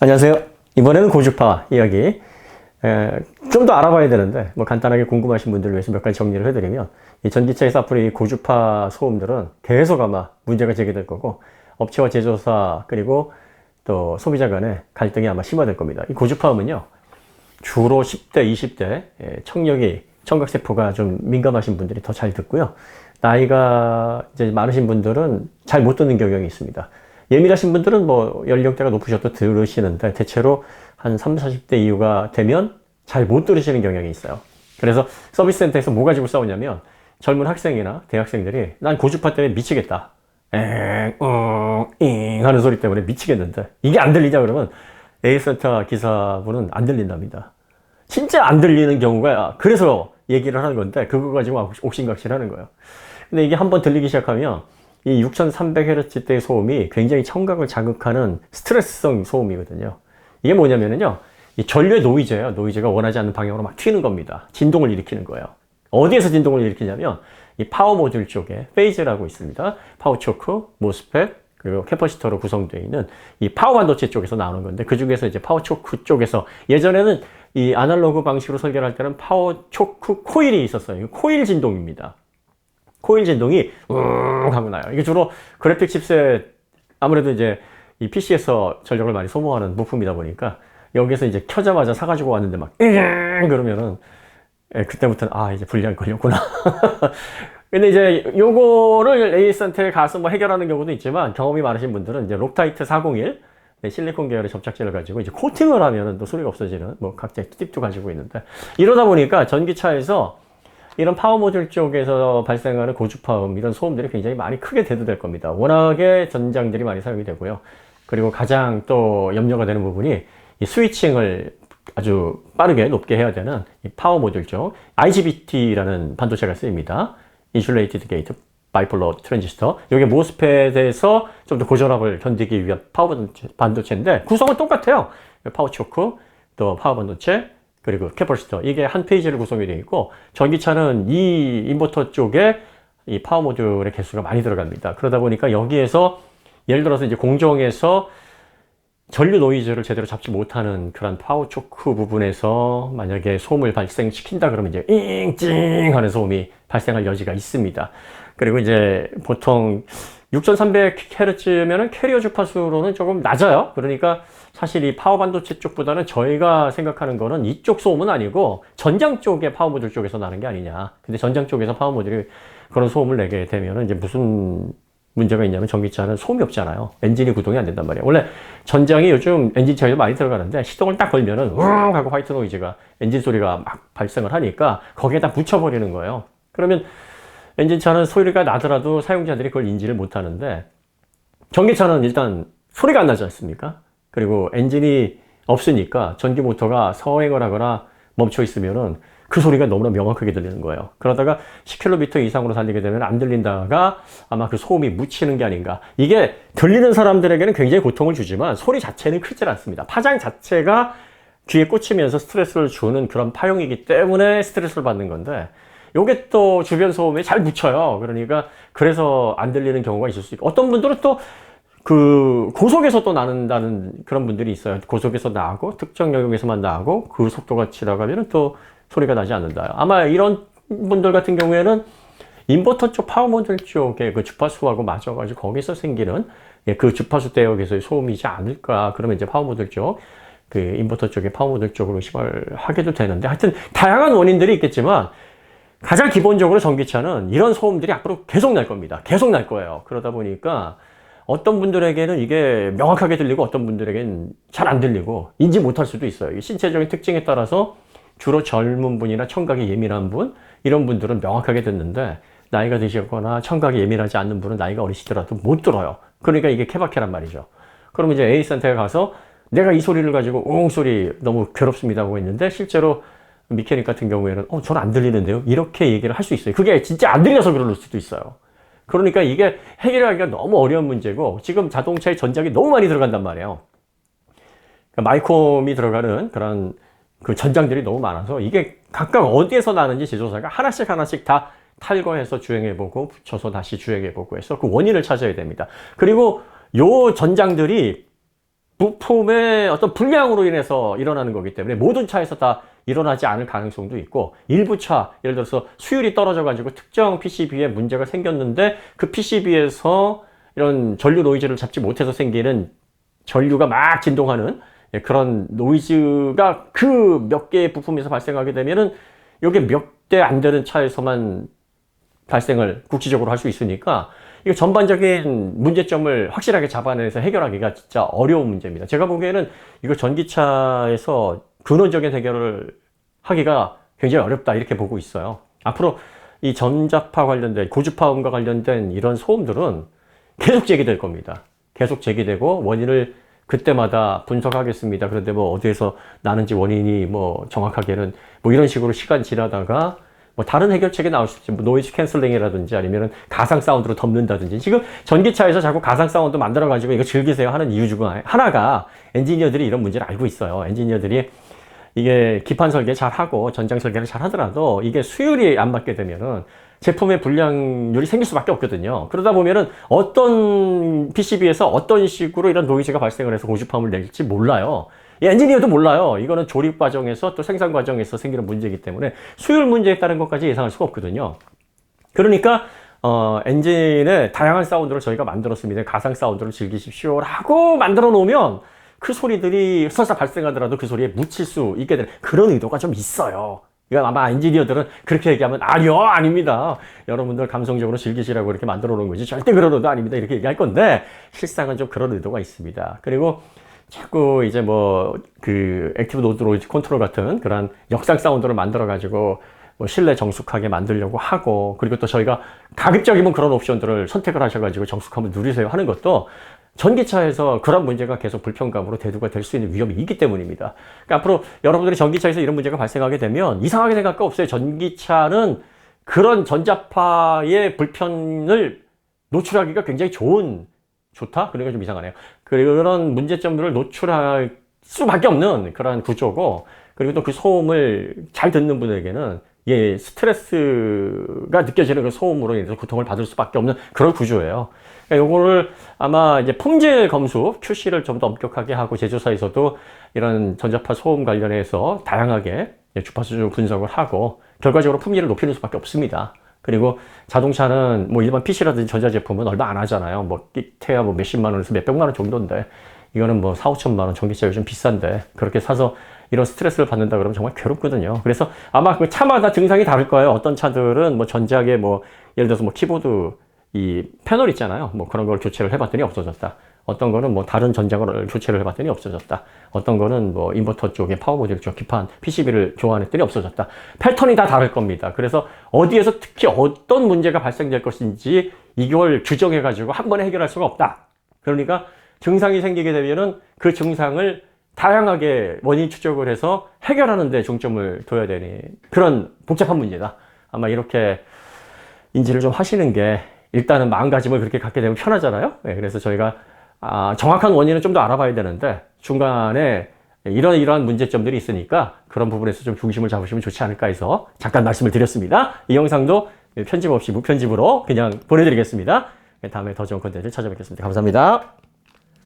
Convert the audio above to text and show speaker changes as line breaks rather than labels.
안녕하세요. 이번에는 고주파 이야기. 좀 더 알아봐야 되는데, 뭐 간단하게 궁금하신 분들을 위해서 몇 가지 정리를 해드리면, 이 전기차에서 앞으로 이 고주파 소음들은 계속 아마 문제가 제기될 거고, 업체와 제조사, 그리고 또 소비자 간의 갈등이 아마 심화될 겁니다. 이 고주파음은요, 주로 10대, 20대, 예, 청력이, 청각세포가 좀 민감하신 분들이 더 잘 듣고요. 나이가 이제 많으신 분들은 잘 못 듣는 경향이 있습니다. 예민하신 분들은 뭐 연령대가 높으셔도 들으시는데 대체로 한 30, 40대 이후가 되면 잘 못 들으시는 경향이 있어요. 그래서 서비스 센터에서 뭐 가지고 싸우냐면 젊은 학생이나 대학생들이 난 고주파 때문에 미치겠다. 엥, 응, 잉 하는 소리 때문에 미치겠는데 이게 안 들리냐 그러면 A센터 기사분은 안 들린답니다. 진짜 안 들리는 경우가 그래서 얘기를 하는 건데 그거 가지고 옥신각신 하는 거예요. 근데 이게 한번 들리기 시작하면 이 6300Hz대의 소음이 굉장히 청각을 자극하는 스트레스성 소음이거든요. 이게 뭐냐면요. 이 전류의 노이즈예요. 노이즈가 원하지 않는 방향으로 막 튀는 겁니다. 진동을 일으키는 거예요. 어디에서 진동을 일으키냐면 이 파워 모듈 쪽에 페이즈라고 있습니다. 파워 초크, 모스펫, 그리고 캐퍼시터로 구성되어 있는 이 파워 반도체 쪽에서 나오는 건데 그 중에서 이제 파워 초크 쪽에서 예전에는 이 아날로그 방식으로 설계를 할 때는 파워 초크 코일이 있었어요. 코일 진동입니다. 코일 진동이 웅 하고 나요. 이게 주로 그래픽 칩셋 아무래도 이제 이 PC에서 전력을 많이 소모하는 부품이다 보니까 여기서 이제 켜자마자 사가지고 왔는데 막잉 그러면은 예, 그때부터는 아 이제 불량이 걸렸구나. 근데 이제 요거를 에이스한테 가서 뭐 해결하는 경우도 있지만 경험이 많으신 분들은 이제 록타이트 401 네, 실리콘 계열의 접착제를 가지고 이제 코팅을 하면은 또 소리가 없어지는 뭐 각자의 팁도 가지고 있는데 이러다 보니까 전기차에서 이런 파워 모듈 쪽에서 발생하는 고주파음 이런 소음들이 굉장히 많이 크게 대두될 겁니다. 워낙에 전장들이 많이 사용이 되고요. 그리고 가장 또 염려가 되는 부분이 이 스위칭을 아주 빠르게 높게 해야 되는 이 파워 모듈 쪽 IGBT라는 반도체가 쓰입니다. Insulated Gate 바이폴러 트랜지스터. 이게 모스펫에서 좀 더 고전압을 견디기 위한 파워 반도체, 반도체인데 구성은 똑같아요. 파워 초크, 또 파워 반도체, 그리고 캐퍼시터 이게 한 페이지를 구성이 되어 있고 전기차는 이 인버터 쪽에 이 파워 모듈의 개수가 많이 들어갑니다. 그러다 보니까 여기에서 예를 들어서 이제 공정에서 전류 노이즈를 제대로 잡지 못하는 그런 파워 초크 부분에서 만약에 소음을 발생시킨다 그러면 이제 잉찡 하는 소음이 발생할 여지가 있습니다. 그리고 이제 보통 6300Hz면은 캐리어 주파수로는 조금 낮아요. 그러니까 사실 이 파워 반도체 쪽보다는 저희가 생각하는 거는 이쪽 소음은 아니고 전장 쪽의 파워 모듈 쪽에서 나는 게 아니냐. 근데 전장 쪽에서 파워 모듈이 그런 소음을 내게 되면은 이제 무슨 문제가 있냐면 전기차는 소음이 없잖아요. 엔진이 구동이 안 된단 말이에요. 원래 전장이 요즘 엔진차에도 많이 들어가는데 시동을 딱 걸면은 우웅 하고 화이트 노이즈가 엔진 소리가 막 발생을 하니까 거기에다 붙여버리는 거예요. 그러면 엔진차는 소리가 나더라도 사용자들이 그걸 인지를 못 하는데 전기차는 일단 소리가 안 나지 않습니까? 그리고 엔진이 없으니까 전기 모터가 서행을 하거나 멈춰 있으면은 그 소리가 너무나 명확하게 들리는 거예요. 그러다가 10km 이상으로 달리게 되면 안 들린다가 아마 그 소음이 묻히는 게 아닌가. 이게 들리는 사람들에게는 굉장히 고통을 주지만 소리 자체는 크질 않습니다. 파장 자체가 귀에 꽂히면서 스트레스를 주는 그런 파형이기 때문에 스트레스를 받는 건데 요게 또 주변 소음에 잘 묻혀요. 그러니까 그래서 안 들리는 경우가 있을 수 있고 어떤 분들은 또 그 고속에서 또 나는다는 그런 분들이 있어요. 고속에서 나고 특정 영역에서만 나고 그 속도가 지나가면은 또 소리가 나지 않는다. 아마 이런 분들 같은 경우에는 인버터 쪽 파워 모듈 쪽에 그 주파수하고 맞아가지고 거기서 생기는 예, 그 주파수 대역에서의 소음이지 않을까. 그러면 이제 파워 모듈 쪽, 그 인버터 쪽에 파워 모듈 쪽으로 의심을 하게도 되는데 하여튼 다양한 원인들이 있겠지만 가장 기본적으로 전기차는 이런 소음들이 앞으로 계속 날 겁니다. 계속 날 거예요. 그러다 보니까 어떤 분들에게는 이게 명확하게 들리고 어떤 분들에게는 잘 안 들리고 인지 못할 수도 있어요. 신체적인 특징에 따라서 주로 젊은 분이나 청각이 예민한 분 이런 분들은 명확하게 듣는데 나이가 드시거나 청각이 예민하지 않는 분은 나이가 어리시더라도 못 들어요. 그러니까 이게 케바케란 말이죠. 그러면 이제 A센터에 가서 내가 이 소리를 가지고 웅 소리 너무 괴롭습니다 하고 있는데 실제로 미케닉 같은 경우에는 어 저는 안 들리는데요? 이렇게 얘기를 할 수 있어요. 그게 진짜 안 들려서 그럴 수도 있어요. 그러니까 이게 해결하기가 너무 어려운 문제고 지금 자동차에 전작이 너무 많이 들어간단 말이에요. 그러니까 마이콤이 들어가는 그런 그 전장들이 너무 많아서 이게 각각 어디에서 나는지 제조사가 하나씩 하나씩 다 탈거해서 주행해보고 붙여서 다시 주행해보고 해서 그 원인을 찾아야 됩니다. 그리고 요 전장들이 부품의 어떤 불량으로 인해서 일어나는 거기 때문에 모든 차에서 다 일어나지 않을 가능성도 있고 일부 차 예를 들어서 수율이 떨어져 가지고 특정 PCB에 문제가 생겼는데 그 PCB에서 이런 전류 노이즈를 잡지 못해서 생기는 전류가 막 진동하는 예, 그런 노이즈가 그 몇 개의 부품에서 발생하게 되면은 이게 몇 대 안 되는 차에서만 발생을 국지적으로 할 수 있으니까 이거 전반적인 문제점을 확실하게 잡아내서 해결하기가 진짜 어려운 문제입니다. 제가 보기에는 이거 전기차에서 근원적인 해결을 하기가 굉장히 어렵다 이렇게 보고 있어요. 앞으로 이 전자파 관련된 고주파음과 관련된 이런 소음들은 계속 제기될 겁니다. 계속 제기되고 원인을 그때마다 분석하겠습니다. 그런데 뭐 어디에서 나는지 원인이 뭐 정확하게는 뭐 이런 식으로 시간 지나다가 뭐 다른 해결책이 나올 수 있지. 뭐 노이즈 캔슬링이라든지 아니면은 가상 사운드로 덮는다든지. 지금 전기차에서 자꾸 가상 사운드 만들어 가지고 이거 즐기세요 하는 이유 중 하나가 엔지니어들이 이런 문제를 알고 있어요. 엔지니어들이 이게 기판 설계 잘 하고 전장 설계를 잘 하더라도 이게 수율이 안 맞게 되면은 제품의 불량률이 생길 수밖에 없거든요. 그러다 보면은 어떤 PCB에서 어떤 식으로 이런 노이즈가 발생을 해서 고주파음을 낼지 몰라요. 이 엔지니어도 몰라요. 이거는 조립 과정에서 또 생산 과정에서 생기는 문제이기 때문에 수율 문제에 따른 것까지 예상할 수가 없거든요. 그러니까 어, 엔진에 다양한 사운드를 저희가 만들었습니다. 가상 사운드를 즐기십시오 라고 만들어 놓으면 그 소리들이 설사 발생하더라도 그 소리에 묻힐 수 있게 되는 그런 의도가 좀 있어요. 이거 아마 엔지니어들은 그렇게 얘기하면 아니요 아닙니다. 여러분들 감성적으로 즐기시라고 이렇게 만들어 놓은 거지 절대 그런 의도 아닙니다. 이렇게 얘기할 건데 실상은 좀 그런 의도가 있습니다. 그리고 자꾸 이제 뭐 그 액티브 노드 로이즈 컨트롤 같은 그런 역상 사운드를 만들어 가지고 뭐 실내 정숙하게 만들려고 하고 그리고 또 저희가 가급적이면 그런 옵션들을 선택을 하셔가지고 정숙함을 누리세요 하는 것도 전기차에서 그런 문제가 계속 불편감으로 대두가 될 수 있는 위험이 있기 때문입니다. 그러니까 앞으로 여러분들이 전기차에서 이런 문제가 발생하게 되면 이상하게 생각할 거 없어요. 전기차는 그런 전자파의 불편을 노출하기가 굉장히 좋은 좋다? 그러니까 좀 이상하네요. 그런 문제점들을 노출할 수밖에 없는 그런 구조고, 그리고 또 그 소음을 잘 듣는 분에게는 예, 스트레스가 느껴지는 그 소음으로 인해서 고통을 받을 수밖에 없는 그런 구조예요. 그러니까 요거를 아마 이제 품질 검수, QC를 좀 더 엄격하게 하고 제조사에서도 이런 전자파 소음 관련해서 다양하게 예, 주파수 분석을 하고 결과적으로 품질을 높이는 수밖에 없습니다. 그리고 자동차는 뭐 일반 PC라든지 전자제품은 얼마 안 하잖아요. 뭐 끼태야 뭐 몇십만 원에서 몇백만 원 정도인데 이거는 뭐 4, 5천만 원 전기차 요즘 비싼데 그렇게 사서 이런 스트레스를 받는다 그러면 정말 괴롭거든요. 그래서 아마 그 차마다 증상이 다를 거예요. 어떤 차들은 뭐 전작에 뭐 예를 들어서 뭐 키보드 이 패널 있잖아요. 뭐 그런 걸 교체를 해봤더니 없어졌다. 어떤 거는 뭐 다른 전장을 교체를 해봤더니 없어졌다. 어떤 거는 뭐 인버터 쪽에 파워 모듈 쪽 기판 PCB를 교환했더니 없어졌다. 패턴이 다 다를 겁니다. 그래서 어디에서 특히 어떤 문제가 발생될 것인지 이걸 규정해 가지고 한 번에 해결할 수가 없다. 그러니까 증상이 생기게 되면은 그 증상을 다양하게 원인 추적을 해서 해결하는 데 중점을 둬야 되니 그런 복잡한 문제다. 아마 이렇게 인지를 좀 하시는 게 일단은 마음가짐을 그렇게 갖게 되면 편하잖아요. 네, 그래서 저희가 아, 정확한 원인은 좀 더 알아봐야 되는데 중간에 이런 이러한 문제점들이 있으니까 그런 부분에서 좀 중심을 잡으시면 좋지 않을까 해서 잠깐 말씀을 드렸습니다. 이 영상도 편집 없이 무편집으로 그냥 보내드리겠습니다. 다음에 더 좋은 컨텐츠 찾아뵙겠습니다. 감사합니다.